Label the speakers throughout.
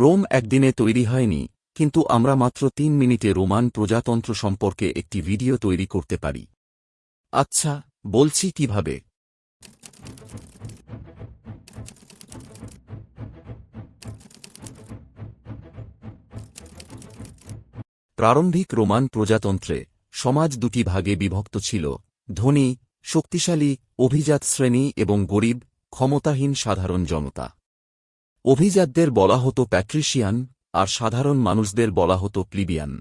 Speaker 1: Rome একদিনে তৈরি হয়নি, কিন্তু আমরা মাত্র তিন মিনিটে রোমান প্রজাতন্ত্র সম্পর্কে একটি ভিডিও তৈরি করতে পারি। আচ্ছা বলছি কীভাবে? প্রারম্ভিক রোমান প্রজাতন্ত্রে সমাজ দুটি ভাগে বিভক্ত ছিল, ধনী, শক্তিশালী, অভিজাত শ্রেণি এবং গরিব, ক্ষমতাহীন সাধারণ জনতা। অভিজাতদের বলা হতো প্যাট্রিশিয়ান আর সাধারণ মানুষদের বলা হতো প্লিবিয়ান।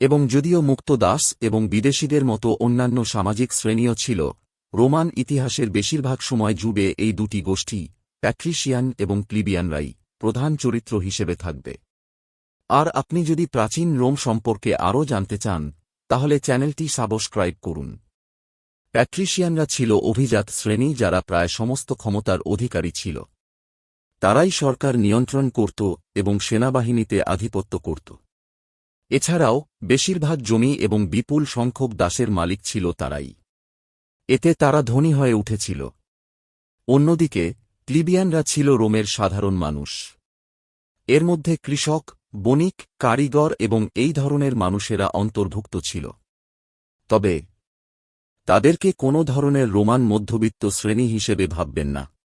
Speaker 1: এবং যদিও মুক্ত দাস এবং বিদেশীদের মতো অন্যান্য সামাজিক শ্রেণীও ছিল, রোমান ইতিহাসের বেশিরভাগ সময় জুড়ে এই দুটি গোষ্ঠী, প্যাট্রিশিয়ান এবং প্লিবিয়ানরাই, প্রধান চরিত্র হিসেবে থাকবে। আর আপনি যদি প্রাচীন রোম সম্পর্কে আরও জানতে চান, তাহলে চ্যানেলটি সাবস্ক্রাইব করুন। প্যাট্রিশিয়ানরা ছিল অভিজাত শ্রেণি যারা প্রায় সমস্ত ক্ষমতার অধিকারী ছিল। তারাই সরকার নিয়ন্ত্রণ করত এবং সেনাবাহিনীতে আধিপত্য করত। এছাড়াও, বেশিরভাগ জমি এবং বিপুল সংখ্যক দাসের মালিক ছিল তারাই। এতে তারা ধনী হয়ে উঠেছিল। অন্যদিকে ক্লিবিয়ানরা ছিল রোমের সাধারণ মানুষ। এর মধ্যে কৃষক, বণিক, কারিগর এবং এই ধরনের মানুষেরা অন্তর্ভুক্ত ছিল। তবে, তাদেরকে কোনো ধরনের রোমান মধ্যবিত্ত শ্রেণি হিসেবে ভাববেন না।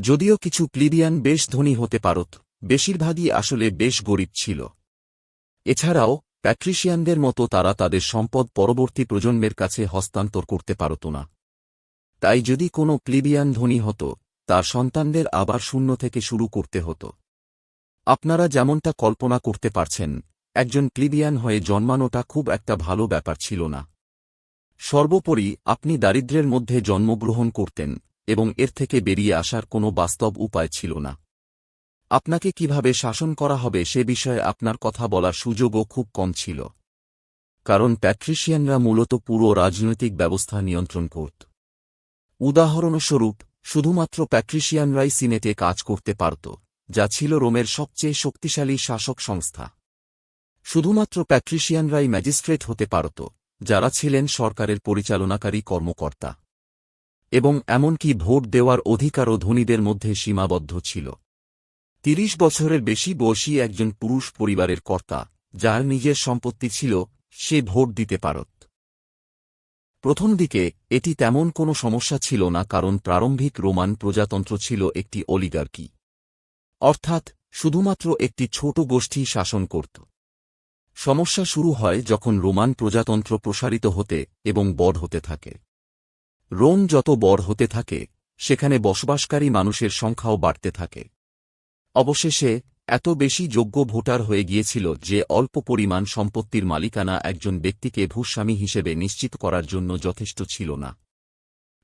Speaker 1: যদিও কিছু প্লিবিয়ান বেশ ধনী হতে পারত, বেশিরভাগই আসলে বেশ গরিব ছিল। এছাড়াও, প্যাট্রিশিয়ানদের মতো তারা তাদের সম্পদ পরবর্তী প্রজন্মের কাছে হস্তান্তর করতে পারত না। তাই যদি কোনো প্লিবিয়ান ধনী হতো, তার সন্তানদের আবার শূন্য থেকে শুরু করতে হতো। আপনারা যেমনটা কল্পনা করতে পারছেন, একজন প্লিবিয়ান হয়ে জন্মানোটা খুব একটা ভালো ব্যাপার ছিল না। সর্বোপরি, আপনি দারিদ্র্যের মধ্যে জন্মগ্রহণ করতেন এবং এর থেকে বেরিয়ে আসার কোনো বাস্তব উপায় ছিল না। আপনাকে কীভাবে শাসন করা হবে সে বিষয়ে আপনার কথা বলার সুযোগও খুব কম ছিল। কারণ প্যাট্রিশিয়ানরা মূলত পুরো রাজনৈতিক ব্যবস্থা নিয়ন্ত্রণ করত উদাহরণস্বরূপ, শুধুমাত্র প্যাট্রিশিয়ানরাই সিনেটে কাজ করতে পারত, যা ছিল রোমের সবচেয়ে শক্তিশালী শাসক সংস্থা। শুধুমাত্র প্যাট্রিশিয়ানরাই ম্যাজিস্ট্রেট হতে পারত, যারা ছিলেন সরকারের পরিচালনাকারী কর্মকর্তা। এবং এমনকি ভোট দেওয়ার অধিকারও ধনীদের মধ্যে সীমাবদ্ধ ছিল। তিরিশ বছরের বেশি বয়সী একজন পুরুষ পরিবারের কর্তা, যার নিজের সম্পত্তি ছিল, সে ভোট দিতে পারত। প্রথম দিকে, এটি তেমন কোনো সমস্যা ছিল না কারণ প্রারম্ভিক রোমান প্রজাতন্ত্র ছিল একটি অলিগার্কি। অর্থাৎ, শুধুমাত্র একটি ছোট গোষ্ঠী শাসন করত। সমস্যা শুরু হয় যখন রোমান প্রজাতন্ত্র প্রসারিত হতে এবং বড় হতে থাকে। রোম যত বড় হতে থাকে, সেখানে বসবাসকারী মানুষের সংখ্যাও বাড়তে থাকে। অবশেষে, এত বেশি যোগ্য ভোটার হয়ে গিয়েছিল যে অল্প পরিমাণ সম্পত্তির মালিকানা একজন ব্যক্তিকে ভূস্বামী হিসেবে নিশ্চিত করার জন্য যথেষ্ট ছিল না।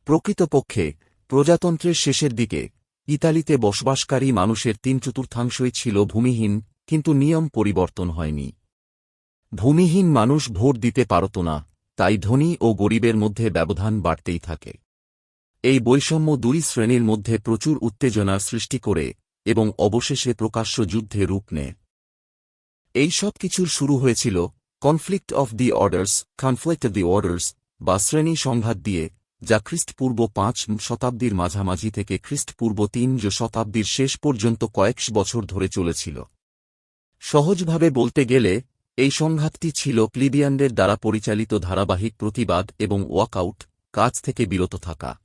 Speaker 1: প্রকৃতপক্ষে, প্রজাতন্ত্রের শেষের দিকে, ইতালিতে বসবাসকারী মানুষের তিন চতুর্থাংশই ছিল ভূমিহীন, কিন্তু নিয়ম পরিবর্তন হয়নি। ভূমিহীন মানুষ ভোট দিতে পারত না তাই ধনী ও গরিবের মধ্যে ব্যবধান বাড়তেই থাকে। এই বৈষম্য দুই শ্রেণির মধ্যে প্রচুর উত্তেজনার সৃষ্টি করে এবং অবশেষে প্রকাশ্য যুদ্ধে রূপ নেয়। এই সব কিছুর শুরু হয়েছিল conflict of the orders, conflict the orders, বা শ্রেণি সংঘাত দিয়ে, যা খ্রিস্টপূর্ব পাঁচ শতাব্দীর মাঝামাঝি থেকে খ্রিস্টপূর্ব তিন শতাব্দীর শেষ পর্যন্ত কয়েক বছর ধরে চলেছিল। সহজভাবে বলতে গেলে এই সংঘাতটি ছিল প্লিবিয়ানদের দ্বারা পরিচালিত ধারাবাহিক প্রতিবাদ এবং ওয়াকআউট, কাজ থেকে বিরত থাকা।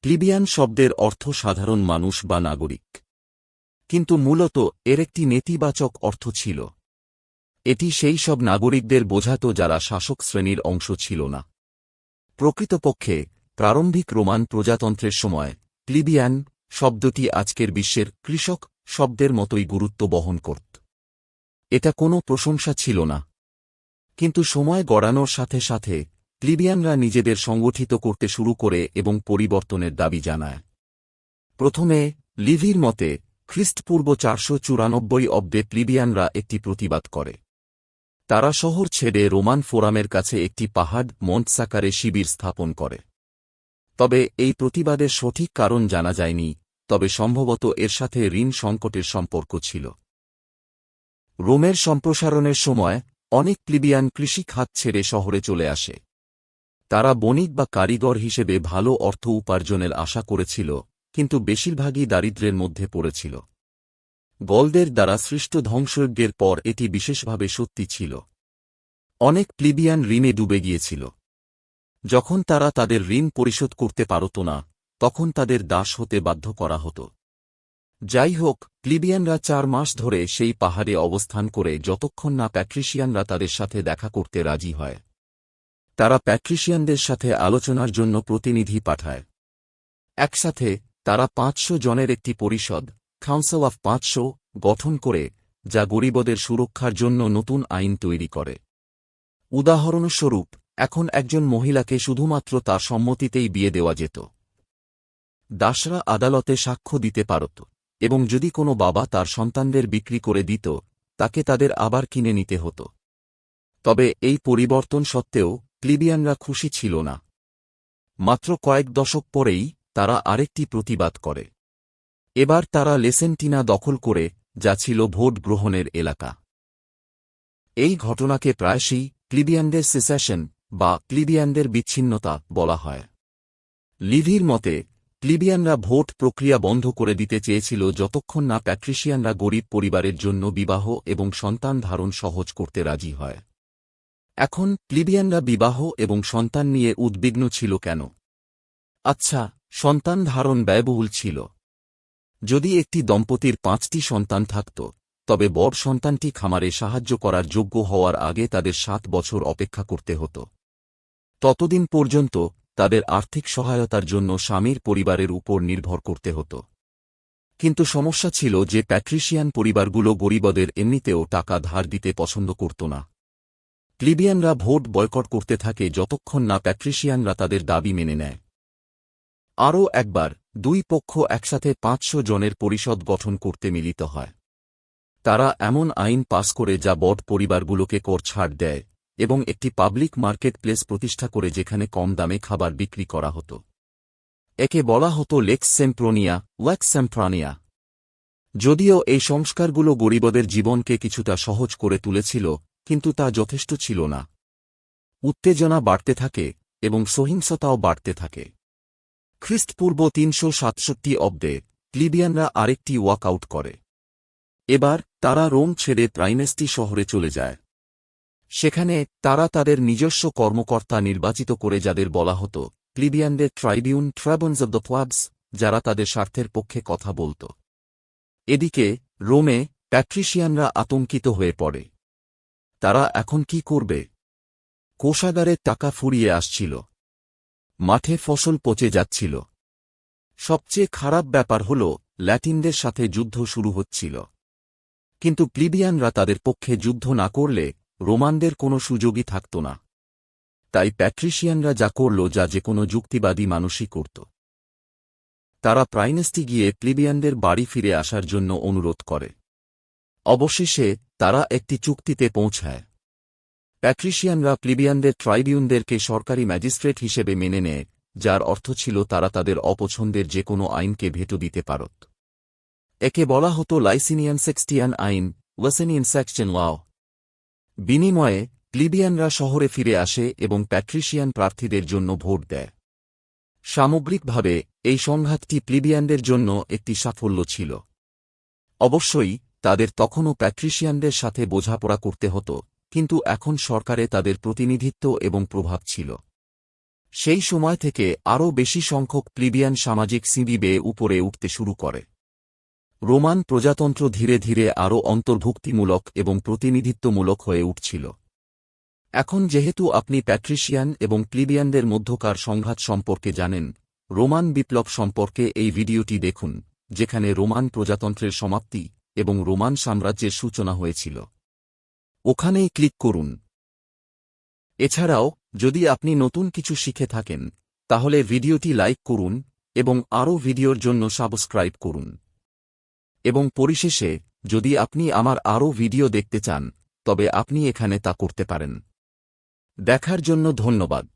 Speaker 1: প্লিবিয়ান শব্দের অর্থ সাধারণ মানুষ বা নাগরিক। কিন্তু মূলত এর একটি নেতিবাচক অর্থ ছিল। এটি সেই সব নাগরিকদের বোঝাত যারা শাসক শ্রেণির অংশ ছিল না। প্রকৃতপক্ষে, প্রারম্ভিক রোমান প্রজাতন্ত্রের সময় প্লিবিয়ান শব্দটি আজকের বিশ্বের কৃষক শব্দের মতোই গুরুত্ব বহন করত। এটা কোনো প্রশংসা ছিল না। কিন্তু সময় গড়ানোর সাথে সাথে প্লিবিয়ানরা নিজেদের সংগঠিত করতে শুরু করে এবং পরিবর্তনের দাবি জানায়। প্রথমে, লিভির মতে খ্রিস্টপূর্ব চারশো চুরানব্বই অব্দে প্লিবিয়ানরা একটি প্রতিবাদ করে। তারা শহর ছেড়ে রোমান ফোরামের কাছে একটি পাহাড় মন্টসাকারে শিবির স্থাপন করে। তবে এই প্রতিবাদের সঠিক কারণ জানা যায়নি, তবে সম্ভবত এর সাথে ঋণ সংকটের সম্পর্ক ছিল। রোমের সম্প্রসারণের সময় অনেক প্লিবিয়ান কৃষি খাত ছেড়ে শহরে চলে আসে। তারা বণিক বা কারিগর হিসেবে ভালো অর্থ উপার্জনের আশা করেছিল, কিন্তু বেশিরভাগই দারিদ্র্যের মধ্যে পড়েছিল। গলদের দ্বারা সৃষ্ট ধ্বংসযজ্ঞের পর এটি বিশেষভাবে সত্যি ছিল। অনেক প্লিবিয়ান ঋণে ডুবে গিয়েছিল। যখন তারা তাদের ঋণ পরিশোধ করতে পারত না, তখন তাদের দাস হতে বাধ্য করা হতো। যাই হোক প্লিবিয়ানরা চার মাস ধরে সেই পাহাড়ে অবস্থান করে যতক্ষণ না প্যাট্রিশিয়ানরা তাদের সাথে দেখা করতে রাজি হয়। তারা প্যাট্রিশিয়ানদের সাথে আলোচনার জন্য প্রতিনিধি পাঠায়। একসাথে, তারা পাঁচশো জনের একটি পরিষদ কাউন্সিল অফ পাঁচশো, গঠন করে, যা গরিবদের সুরক্ষার জন্য নতুন আইন তৈরি করে। উদাহরণস্বরূপ, এখন একজন মহিলাকে শুধুমাত্র তার সম্মতিতেই বিয়ে দেওয়া যেত। দাসরা আদালতে সাক্ষ্য দিতে পারত। এবং যদি কোনো বাবা তার সন্তানদের বিক্রি করে দিত, তাকে তাদের আবার কিনে নিতে হতো। তবে এই পরিবর্তন সত্ত্বেও ক্লিবিয়ানরা খুশি ছিল না। মাত্র কয়েক দশক পরেই তারা আরেকটি প্রতিবাদ করে। এবার তারা লেসেন্টিনা দখল করে, যা ছিল ভোট গ্রহণের এলাকা। এই ঘটনাকে প্রায়শই ক্লিবিয়ানদের সেসেশন বা ক্লিবিয়ানদের বিচ্ছিন্নতা বলা হয়। লিভির মতে ক্লিবিয়ানরা ভোট প্রক্রিয়া বন্ধ করে দিতে চেয়েছিল যতক্ষণ না প্যাট্রিশিয়ানরা গরিব পরিবারের জন্য বিবাহ এবং সন্তান ধারণ সহজ করতে রাজি হয়। এখন ক্লিবিয়ানরা বিবাহ এবং সন্তান নিয়ে উদ্বিগ্ন ছিল কেন? আচ্ছা সন্তান ধারণ ব্যয়বহুল ছিল। যদি একটি দম্পতির পাঁচটি সন্তান থাকত, তবে বড় সন্তানটি খামারে সাহায্য করার যোগ্য হওয়ার আগে তাদের সাত বছর অপেক্ষা করতে হতো। ততদিন পর্যন্ত তাদের আর্থিক সহায়তার জন্য স্বামীর পরিবারের উপর নির্ভর করতে হতো। কিন্তু সমস্যা ছিল যে প্যাট্রিশিয়ান পরিবারগুলো গরিবদের এমনিতেও টাকা ধার দিতে পছন্দ করত না। ক্লিবিয়ানরা ভোট বয়কট করতে থাকে যতক্ষণ না প্যাট্রিশিয়ানরা তাদের দাবি মেনে নেয়। আরও একবার, দুই পক্ষ একসাথে পাঁচশো জনের পরিষদ গঠন করতে মিলিত হয়। তারা এমন আইন পাস করে যা বট পরিবারগুলোকে কর ছাড় দেয়। এবং একটি পাবলিক মার্কেট প্লেস প্রতিষ্ঠা করে যেখানে কম দামে খাবার বিক্রি করা হতো। একে বলা হতো লেক্স সেম্প্রোনিয়া, ওয়াক্স সেম্প্রানিয়া। যদিও এই সংস্কারগুলো গরিবদের জীবনকে কিছুটা সহজ করে তুলেছিল, কিন্তু তা যথেষ্ট ছিল না। উত্তেজনা বাড়তে থাকে এবং সহিংসতাও বাড়তে থাকে। খ্রিস্টপূর্ব তিনশো সাতষট্টি অব্দে ক্লিবিয়ানরা আরেকটি ওয়াকআউট করে। এবার তারা রোম ছেড়ে প্রাইনেস্টি শহরে চলে যায়। সেখানে তারা তাদের নিজস্ব কর্মকর্তা নির্বাচিত করে যাদের বলা হতো ক্লিবিয়ানদের tribune tribunes of the plebs যারা তাদের স্বার্থের পক্ষে কথা বলত। এদিকে, রোমে প্যাট্রিশিয়ানরা আতঙ্কিত হয়ে পড়ে। তারা এখন কি করবে? কোষাগারের টাকা ফুরিয়ে আসছিল। মাঠে ফসল পচে যাচ্ছিল। সবচেয়ে খারাপ ব্যাপার হল, ল্যাটিনদের সাথে যুদ্ধ শুরু হচ্ছিল। কিন্তু প্লিবিয়ানরা তাদের পক্ষে যুদ্ধ না করলে রোমানদের কোনো সুযোগই থাকত না। তাই প্যাট্রিশিয়ানরা যা করল, যা যে কোনো যুক্তিবাদী মানুষই করত। তারা প্রাইনেস্টি গিয়ে প্লিবিয়ানদের বাড়ি ফিরে আসার জন্য অনুরোধ করে। অবশেষে তারা একটি চুক্তিতে পৌঁছায়। প্যাট্রিশিয়ানরা প্লিবিয়ানদের ট্রাইবিউনদেরকে সরকারি ম্যাজিস্ট্রেট হিসেবে মেনে নেয়, যার অর্থ ছিল তারা তাদের অপছন্দের যে কোনো আইনকে ভেটো দিতে পারত। একে বলা হতো লাইসিনিয়ান সেক্সটিয়ান আইন ওয়েসেনিয়ান সেকশন লাও বিনিময়ে প্লিবিয়ানরা শহরে ফিরে আসে এবং প্যাট্রিশিয়ান প্রার্থীদের জন্য ভোট দেয়। সামগ্রিকভাবে, এই সংঘাতটি প্লিবিয়ানদের জন্য একটি সাফল্য ছিল। অবশ্যই, তাদের তখনও প্যাট্রিশিয়ানদের সাথে বোঝাপড়া করতে হতো, কিন্তু এখন সরকারে তাদের প্রতিনিধিত্ব এবং প্রভাব ছিল। সেই সময় থেকে আরও বেশি সংখ্যক প্লিবিয়ান সামাজিক সিঁড়ি বেয়ে উপরে উঠতে শুরু করে। রোমান প্রজাতন্ত্র ধীরে ধীরে আরও অন্তর্ভুক্তিমূলক এবং প্রতিনিধিত্বমূলক হয়ে উঠছিল। এখন যেহেতু আপনি প্যাট্রিশিয়ান এবং প্লিবিয়ানদের মধ্যকার সংঘাত সম্পর্কে জানেন, রোমান বিপ্লব সম্পর্কে এই ভিডিওটি দেখুন, যেখানে রোমান প্রজাতন্ত্রের সমাপ্তি এবং রোমান সাম্রাজ্যের সূচনা হয়েছিল। ওখানেই ক্লিক করুন। এছাড়াও, যদি আপনি নতুন কিছু শিখে থাকেন, তাহলে ভিডিওটি লাইক করুন এবং আরও ভিডিওর জন্য সাবস্ক্রাইব করুন। এবং পরিশেষে, যদি আপনি আমার আরও ভিডিও দেখতে চান, তবে আপনি এখানে তা করতে পারেন। দেখার জন্য ধন্যবাদ।